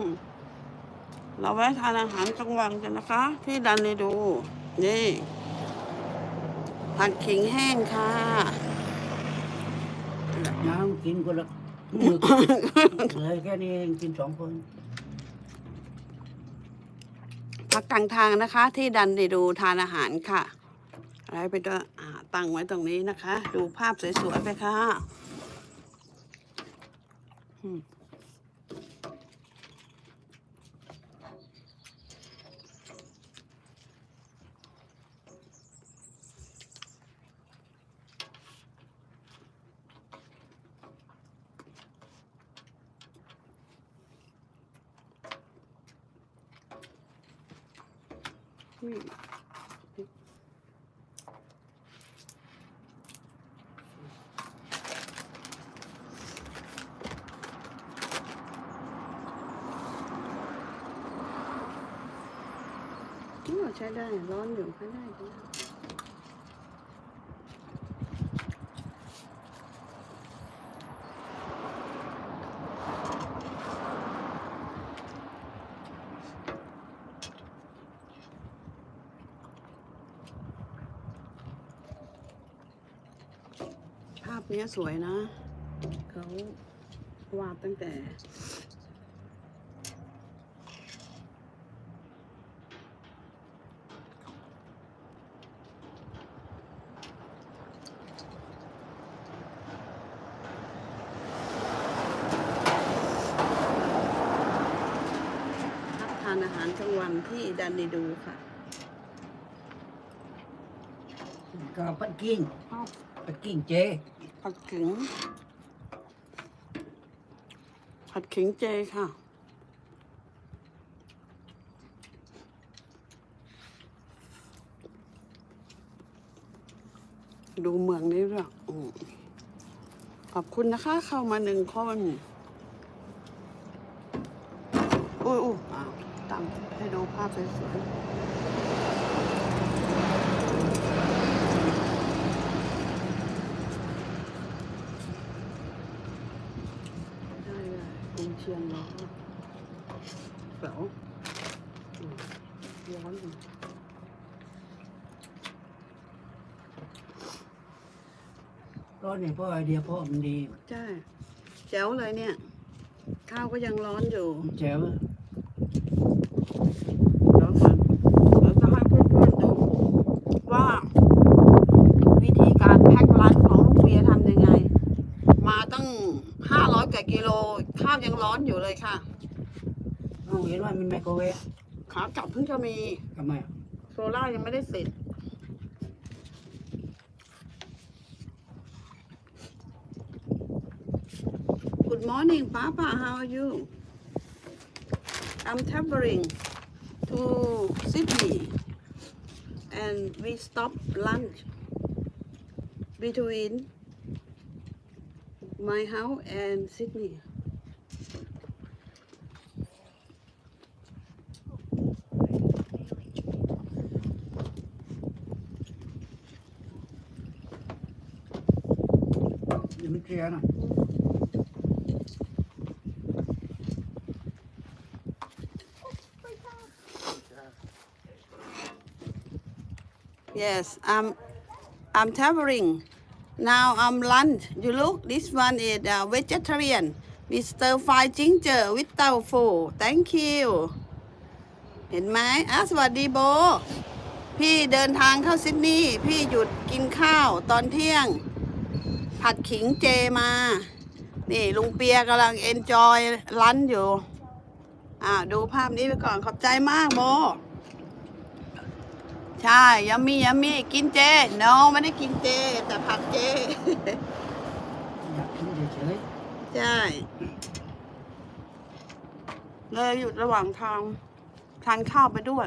มเราแวะทานอาหารกลางวันกันนะคะ ที่ดันในดู นี่ผัดขิงแห้งค่ะน้ำกินคนละมือเลยแค่นี้เองกินสองคนพักกลางทางนะคะ ที่ดันในดูทานอาหารค่ะอะไรไปก็อ่าตั้งไว้ตรงนี้นะคะ ดูภาพสวยๆไปค่ะอื มอ๋อใช้ได้ร้อนอยู่ใช้ได้ใช้ได้ ภาพเนี้ยสวยนะ เขาวาดตั้งแต่รับทานอาหารกลางวันที่ดันดีดูค่ะ ก็ปักกิ่ง ปักกิ่งเจผัดขิง ผัดขิงเจค่ะ ดูเมืองนี้ด้วยอืมขอบคุณนะคะ เข้ามาหนึ่งคนอุ้ยอุ้ยอ้ตามให้ดูภาพสวยๆได้เลยกุน เชียงเนาะเป๋าอืมร้อนอยู่ร้อนเนี่ยเพราะไอเดียพ่อมันดีใช่แจ๋วเลยเนี่ย ข้าวก็ยังร้อนอยู่แจ๋วเดี๋ยวก่อนเดี๋ยวจะให้เพื่อนๆดูว่า วิธีการแพ็คร้านของลูกเบียร์ทำยังไง มาตั้งห้าร้อยกว่ากิโล ข้าวยัง ร้อนอยู่เลยค่ะเอาเห็นว่ามันไมโครเวฟขากลับเพิ่งจะมีทำไมอะโซล่าร์ยังไม่ได้เสร็จ Good morning, Papa. How are you? I'm traveling to Sydney, and we stop lunch between my house and Sydney. เดี๋ยวมันเคลีย Yes, I'm I'm traveling. Now I'm lunch. You look, this one is uh, vegetarian we stir fry ginger with tofu. Thank you. เห็นไหมอะสวัสดีโบ พี่เดินทางเข้าซิดนีย์ พี่หยุดกินข้าวตอนเที่ยง ผัดขิงเจมา นี่ลุงเปียกำลังเอนจอยลันอยู่ อ่าดูภาพนี้ไปก่อนขอบใจมากโบ ใช่ยัมมี่ยัมมี่กินเจ no ไม่ได้กินเจ แต่ผัดเจ อยากกินเฉยใช่ เลยหยุดระหว่างทางทานข้าวไปด้วย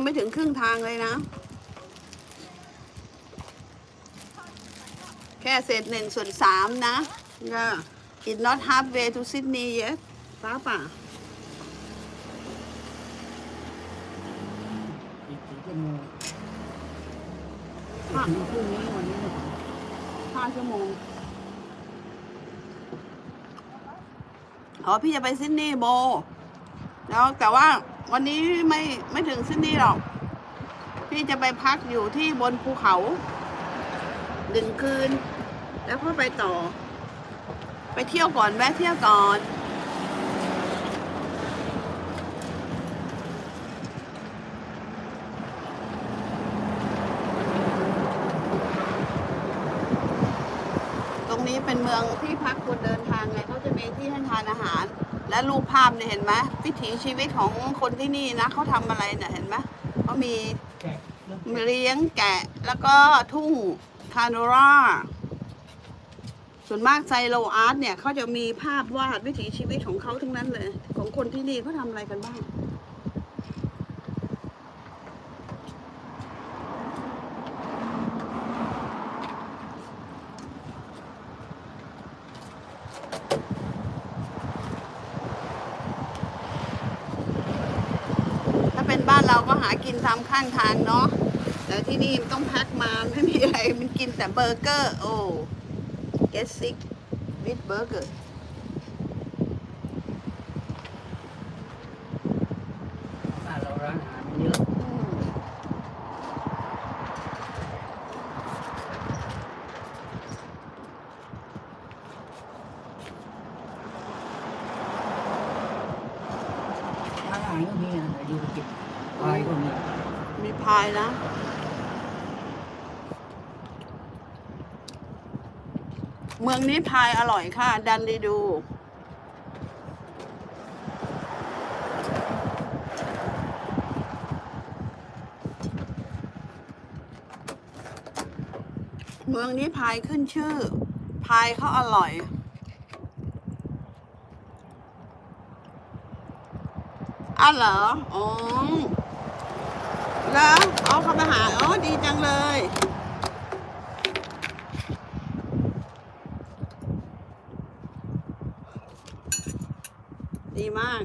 ังไม่ถึงครึ่งทางเลยนะ แค่เศษหนึ่งส่วนสามนะก็ it not halfway to Sydney yet ป้าป่าห้าชั่วโมงอ๋อพี่จะไปซิดนีย์โบ แล้วแต่ว่าวันนี้ไม่ไม่ถึงซิดนีย์หรอก พี่จะไปพักอยู่ที่บนภูเขาหนึ่งคืน แล้วก็ไปต่อ ไปเที่ยวก่อนแวะเที่ยวก่อนตรงนี้เป็นเมืองที่พักคนเดินทางไงเขาจะมีที่ให้ทานอาหาร และรูปภาพเนี่ยเห็นไหมวิถีชีวิตของคนที่นี่นะเขาทำอะไรเนี่ยเห็นไหมเขามีเลี้ยงแกะแล้วก็ทุ่งคาโนราส่วนมากไซโลอาร์ตเนี่ยเขาจะมีภาพวาดวิถีชีวิตของเขาทั้งนั้นเลย ของคนที่นี่เขาทำอะไรกันบ้าง ถ้าเป็นบ้านเราก็หากิน ตามข้างทางเนาะแต่ที่นี่มันต้องพ็คมาไม่มีอะไรมันกินแต่เบอร์เกอร์โอ้ get sick with burger บ้านเราร้านอาหารเยอะมร้านอาหารก็มีอะไรดีไปกิน ไปก็มีมีพายนะ เมืองนี้พายอร่อยค่ะ ดันดีดู เมืองนี้พายขึ้นชื่อ พายเขาอร่อยอ้าวเหรอ อ๋อ แล้วเอาเขามาหาอ๋อดีจังเลย ดีมาก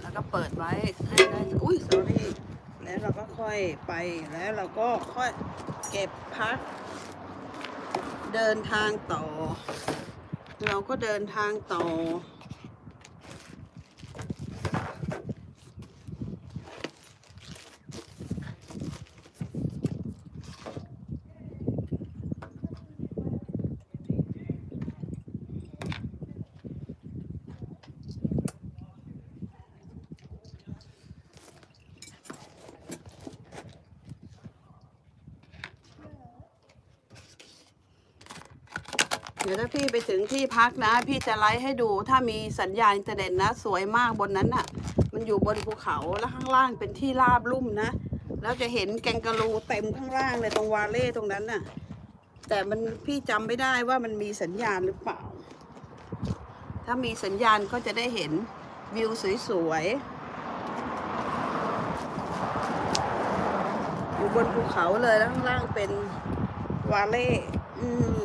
แล้วก็เปิดไว้ให้ได้ อุ้ย sorry แล้วเราก็ค่อยไปแล้วเราก็ค่อยเก็บพัก เดินทางต่อ เราก็เดินทางต่อ ดี๋ยวถ้าพี่ไปถึงที่พักนะ พี่จะไลฟ์ให้ดูถ้ามีสัญญาณอินเทอร์เน็ตนะ สวยมากบนนั้นน่ะ มันอยู่บนภูเขาแล้วข้างล่างเป็นที่ราบลุ่มนะ แล้วจะเห็นแกงกะรูเต็มข้างล่างเลยตรงวาเล่ตรงนั้นน่ะ แต่มันพี่จำไม่ได้ว่ามันมีสัญญาณหรือเปล่า ถ้ามีสัญญาณก็จะได้เห็นวิวสวยๆอยู่บนภูเขาเลยแล้วข้างล่างเป็นวาเล่อืม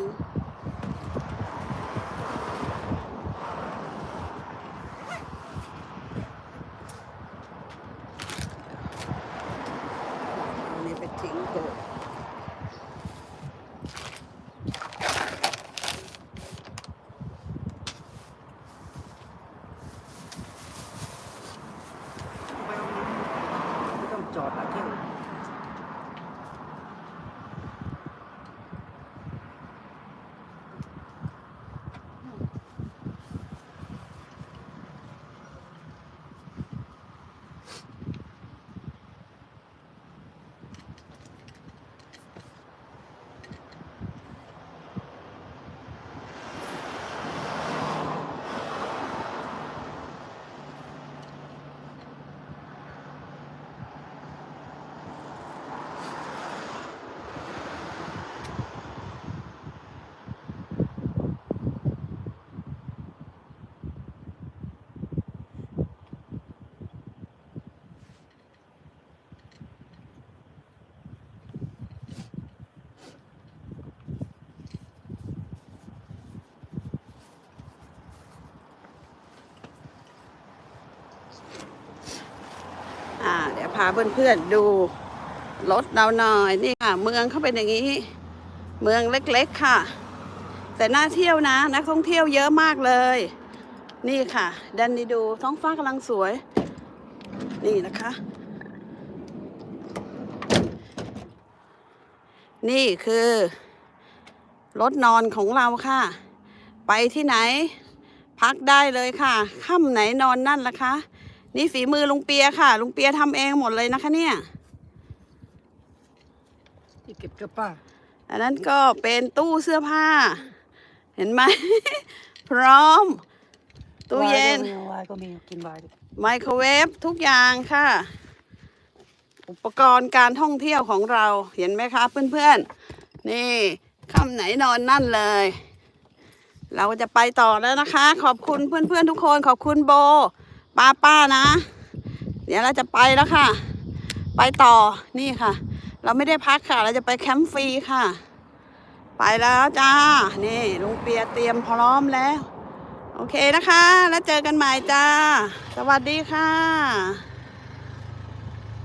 อันนี้ไปทิ้งโกดไปเอามา ไม่ต้องจอดอะเที่ยว พาเพื่อนๆดูรถเราหน่อยนี่ค่ะ เมืองเขาเป็นอย่างนี้ เมืองเล็กๆค่ะ แต่น่าเที่ยวนะนักท่องเที่ยวเยอะมากเลย นี่ค่ะดันดีดูท้องฟ้ากำลังสวย นี่นะคะ นี่คือรถนอนของเราค่ะ ไปที่ไหน พักได้เลยค่ะค่ำไหนนอนนั่นละคะ นี่ฝีมือลุงเปียค่ะ ลุงเปียทำเองหมดเลยนะคะเนี่ยที่เก็บเสื้อผ้าอันนั้นก็เป็นตู้เสื้อผ้า เห็นไหม พร้อม ตู้เย็นวายก็มีกินวายดิไมโครเวฟทุกอย่างค่ะ อุปกรณ์การท่องเที่ยวของเราเห็นไหมคะเพื่อนๆ นี่ค่ำไหนนอนนั่นเลย เราจะไปต่อแล้วนะคะ ขอบคุณเพื่อนๆทุกคน ขอบคุณโบ ป้าป้านะ เดี๋ยวเราจะไปแล้วค่ะ ไปต่อนี่ค่ะ เราไม่ได้พักค่ะ เราจะไปแคมป์ฟรีค่ะ ไปแล้วจ้า นี่ลุงเปียเตรียมพร้อมแล้ว โอเคนะคะ แล้วเจอกันใหม่จ้า สวัสดีค่ะ